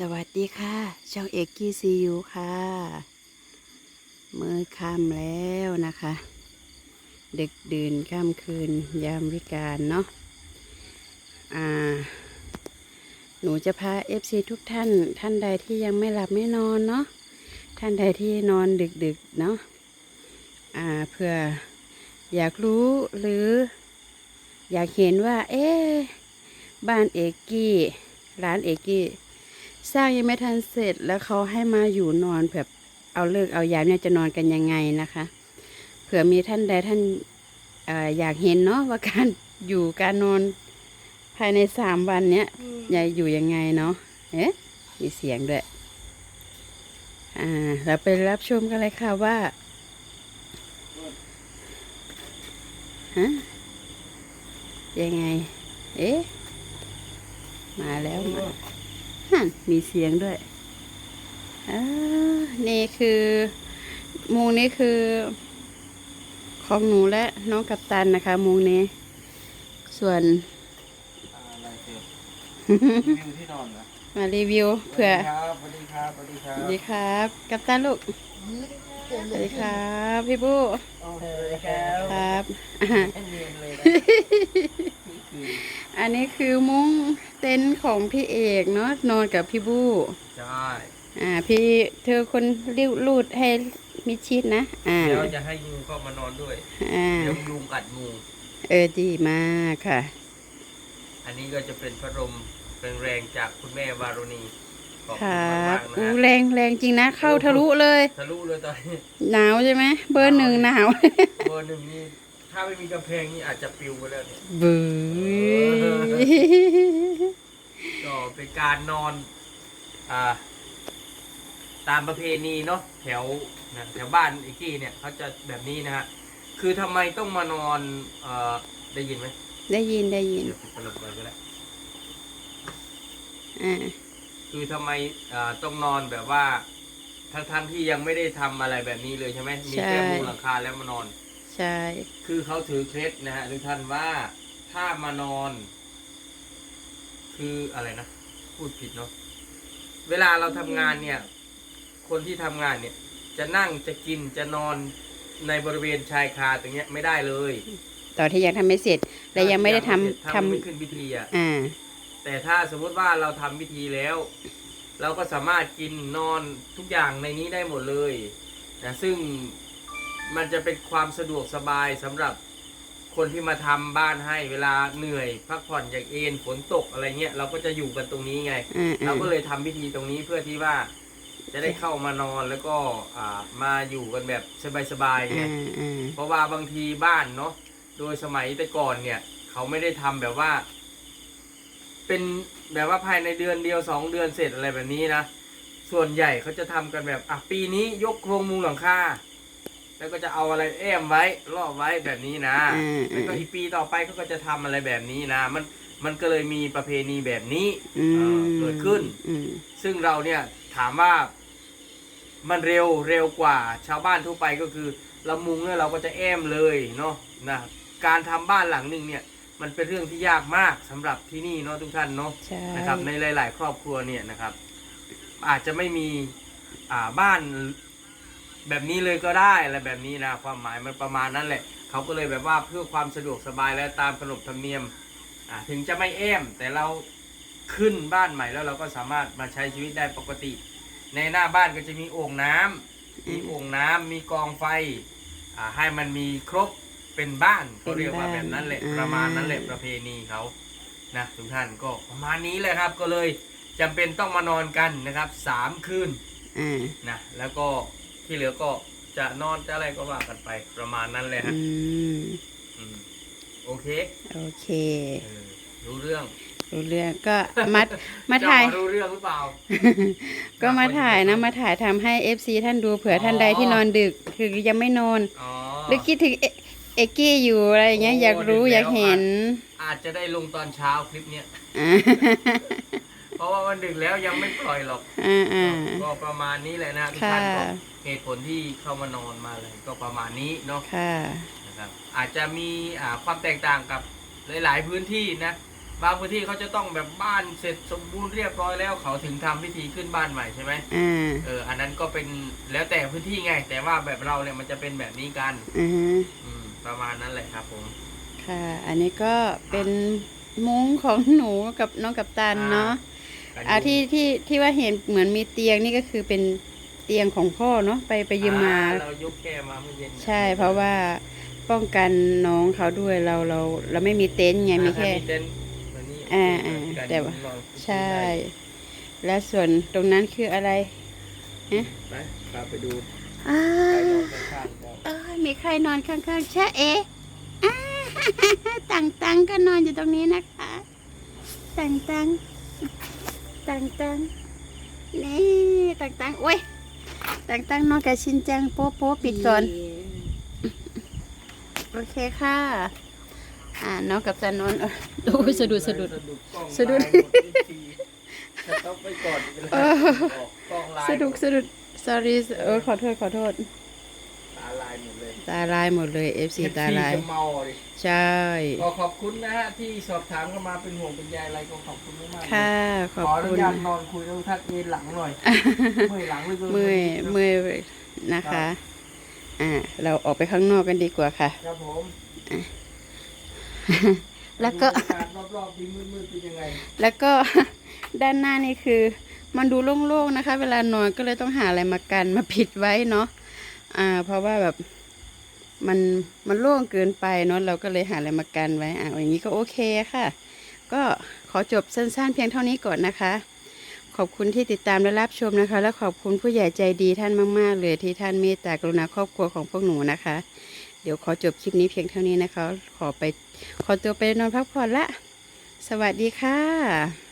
สวัสดีค่ะช่องเอกกี้ซียูค่ะ มือค่ำแล้วนะคะ ดึกดื่นค่ำคืนยามวิการเนาะอ่า หนูจะพาเอฟซีทุกท่าน ท่านใดที่ยังไม่หลับไม่นอนเนาะท่านใดที่นอนดึกๆเนาะอ่าเพื่ออยากรู้หรือ อยากเห็นว่า เอ๊บ้านเอกกี้ร้านเอกกี้ สร้างยังไม่ทันเสร็จแล้วเขาให้มาอยู่นอนแบบเอาเลิกเอายามเนี่ยจะนอนกันยังไงนะคะ เผื่อมีท่านใดท่านเอออยากเห็นเนาะว่าการอยู่การนอนภายในสามวันเนี้ยยายอยู่ยังไงเนาะเอ๊ะมีเสียงด้วยอ่า เราไปรับชมกันเลยค่ะว่าฮะยังไง เอ๊ะ มาแล้วมาฮั่น มีเสียงด้วยอ่านี่คือมุงนี้คือ ของหนูและน้องกัปตันนะคะ มุงนี้ ส่วนอะไรเกิดรีวิวที่นอนเหรอมารีวิวเผื่อสวัสดีครับสวัสดีครัสบวัสดีครับ กัปตันลูกสวัสดีครับพี่บู้โอเคครับครับ แค่เนียนเลยนะนี่คืออันนี้คือมุ้งเต็นท์ของพี่เอกเนาะนอนกับพี่บู้ใช่อ่า พี่เธอคนริ้วรูดให้มิดชิดนะอ่าเดี๋ยวจะให้งูเข้ามานอนด้วยอ่าเดี๋ยวยุงกัดงูเออดีมากค่ะ อันนี้ก็จะเป็นพัดลมแรงๆจากคุณแม่วารุณีขอบคคุณรัมาบกๆอู้นะแรงแรงจริงนะ เข้าทะลุเลย ทะลุเลยตอนนี้หนาวใช่ไหมเบอร์หนึ่งหนาว เบอร์หนึ่งนี่ ถ้าไม่มีกำแพงนี่อาจจะปลิวไปแล้วเนี่ยบื้อ ก็เป็นการนอนอ่าตามประเพณีเนาะแถวนะแถวบ้านอีกที่เนี่ยเขาจะแบบนี้นะฮะคือทำไมต้องมานอนเอ่อได้ยินไหมได้ยินได้ยิน เดี๋ยวปิดพัดลมก่อนก็ได้ อ่า คือทำไมอ่าต้องนอนแบบว่าทั้งทั้งๆที่ยังไม่ได้ทำอะไรแบบนี้เลยใช่ไหมมีแค่มุงหลังคาแล้วมานอน ใช่ คือเขาถือเคล็ดนะฮะทุกท่านว่าถ้ามานอน คืออะไรนะ พูดผิดเนาะเวลาเราทำงานเนี่ย คนที่ทำงานเนี่ย จะนั่งจะกินจะนอนในบริเวณชายคาตรงเนี้ยไม่ได้เลยตอนที่ยังทำไม่เสร็จ และยังไม่ได้ทำทำทำไม่ขึ้นพิธีอะ อ่า แต่ถ้าสมมติว่าเราทำพิธีแล้ว เราก็สามารถกินนอนทุกอย่างในนี้ได้หมดเลยนะซึ่ง มันจะเป็นความสะดวกสบายสำหรับคนที่มาทำบ้านให้เวลาเหนื่อย พักผ่อนจากเอนฝนตกอะไรเงี้ยเราก็จะอยู่กันตรงนี้ไงอ่าเราอ่าก็เลยทำพิธีตรงนี้เพื่อที่ว่า จะได้เข้ามานอนแล้วก็อ่ามาอยู่กันแบบสบายๆไง อ่าอ่าเพราะว่าบางทีบ้านเนาะโดยสมัยแต่ก่อนเนี่ย เขาไม่ได้ทำแบบว่า เป็นแบบว่าภายในเดือนเดียวสองเดือนเสร็จอะไรแบบนี้นะส่วนใหญ่เขาจะทำกันแบบอะปีนี้ยกโครงมุงหลังคา แล้วก็จะเอาอะไรแอมไว้รอบไว้แบบนี้นะอ่าแล้วก็อ่าอีกปีต่อไปเขาก็จะทำอะไรแบบนี้นะ มันมันก็เลยมีประเพณีแบบนี้อืเอ่อมเกิดขึ้น อืม ซึ่งเราเนี่ยถามว่ามันเร็วเร็วกว่าชาวบ้านทั่วไปก็คือเรามุงเนี่ยเราก็จะแอมเลยเนาะนะการทำบ้านหลังหนึ่งเนี่ยมันเป็นเรื่องที่ยากมากสำหรับที่นี่เนาะทุกท่านเนาะใช่ นะครับในหลาย ๆ ครอบครัวเนี่ยนะครับ อาจจะไม่มีอ่าบ้าน แบบนี้เลยก็ได้อะไรแบบนี้นะความหมายมันประมาณนั้นแหละเขาก็เลยแบบว่าเพื่อความสะดวกสบายและตามขนบธรรมเนียมอ่าถึงจะไม่แอมแต่เราขึ้นบ้านใหม่แล้วเราก็สามารถมาใช้ชีวิตได้ปกติ ในหน้าบ้านก็จะมีโอ่งน้ำมีโอ่งน้ำมีกองไฟอ่าให้มันมีครบเป็นบ้านเขาเรียกว่าแบบนั้นแหละประมาณนั้นแหละประเพณีเขานะทุกท่านก็ประมาณนี้เลยครับก็เลยจำเป็นต้องมานอนกันนะครับสามคืนอ่านะแล้วก็ ที่เหลือก็จะนอนจะอะไรก็ว่ากันไปประมาณนั้นเลยฮะอืมอืมโอเคโอเคเออรู้เรื่องรู้เรื่องก็มามาถ่าย เจ้รู้เรื่องหรือเปล่า ก็มาถ่ายนะมาถ่ายทำให้เอฟซีท่านดูเผื่อท่านใดที่นอนดึกคือยังไม่นอน อ๋อ หรือคิดถึงเอเอกกี้อยู่อะไรอย่างเงี้ยโอ้อยากรู้ดึกแล้ว อยากเห็นอาจจะได้ลงตอนเช้าคลิปเนี้ย อ่าเพ ราะว่ามันดึกแล้วยังไม่ปล่อยหรอกอ่าอ่า ก็ประมาณนี้แหละนะทุกค่ะท่านก็เหตุผลที่เข้ามานอนมาเลย ก็ประมาณนี้เนาะค่ะ นะครับ อาจจะมีอ่าความแตกต่างกับหลาย ๆ พื้นที่นะบางพื้นที่เขาจะต้องแบบบ้านเสร็จสมบูรณ์เรียบร้อยแล้วเขาถึงทำพิธีขึ้นบ้านใหม่ใช่ไหมอ่าเอออันนั้นก็เป็นแล้วแต่พื้นที่ไง แต่ว่าแบบเราเนี่ยมันจะเป็นแบบนี้กันอ่าฮะอืม ประมาณนั้นแหละครับผมค่ะ อันนี้ก็เป็นมุ้งของหนูกับน้องกับตันเนาะ อ่าที่ที่ที่ว่าเห็นเหมือนมีเตียงนี่ก็คือเป็นเตียงของพ่อเนาะไปไปยืมมาอ่เรายกแก้มาเมื่อเย็นใช่ เพราะว่าป้องกันน้องเขาด้วยเราเรา เราไม่มีเต็นท์ไงมีแค่อ่าถ้าเต็นท์วันนี้อ่าอ่าการแต่ว่านอนใช่ และส่วนตรงนั้นคืออะไรฮะไปพาไปดูอ้าไปนวอนข้างๆกันเอ้ยมีใครนอนข้างๆชะเอะอ้าตังตังก็นอนอยู่ตรงนี้นะคะตัง ตังตังตังนี่ตังตังโอ้ยตังตังนอนกับชินจังโป๊ะโป๊ะปิดก่อน โอเคค่ะ อ่าน้องกับจันนอนเออโอ้ยสะดุดสะดุดกล้องสะดุดลายหมทุกทีจะต้องไปก่อนเวลาเออออกกล้องลายสะดุดสะดุด sorry เออขอโทษขอโทษตา ลายหมดเลยตาลายหมดเลย FC ตาลายจะเมาเลยใช่ ก็ขอบคุณนะฮะที่สอบถามเข้ามาเป็นห่วงเป็นใยอะไรก็ขอบคุณมากๆเลยค่ะขอบขออนุคุณ ญาตนอนคุยแล้วทักเอนหลังหน่อยเมื่อยหลังเหลยเมื่อยเมื่อยนะคะ อ่า เราออกไปข้างนอกกันดีกว่าค่ะ ครับผมแล้วก็ บรรยากาศรอบๆที่มืดๆเป็นยังไงแล้วก็ ด้านหน้านี่คือ มันดูโล่งๆนะคะ เวลานอนก็เลยต้องหาอะไรมากันมาปิดไว้เนาะ อ่า เพราะว่าแบบมันมันโล่งเกินไปเนาะเราก็เลยหาอะไรมากันไว้อ่าอย่างนี้ก็โอเคค่ะ ก็ขอจบสั้นๆ เพียงเท่านี้ก่อนนะคะ ขอบคุณที่ติดตามและรับชมนะคะ และขอบคุณผู้ใหญ่ใจดีท่านมาก ๆ เลยที่ท่านเมตตากรุณาครอบครัวของพวกหนูนะคะ เดี๋ยวขอจบคลิปนี้เพียงเท่านี้นะคะ ขอไปขอตัวไปนอนพักผ่อนละ สวัสดีค่ะ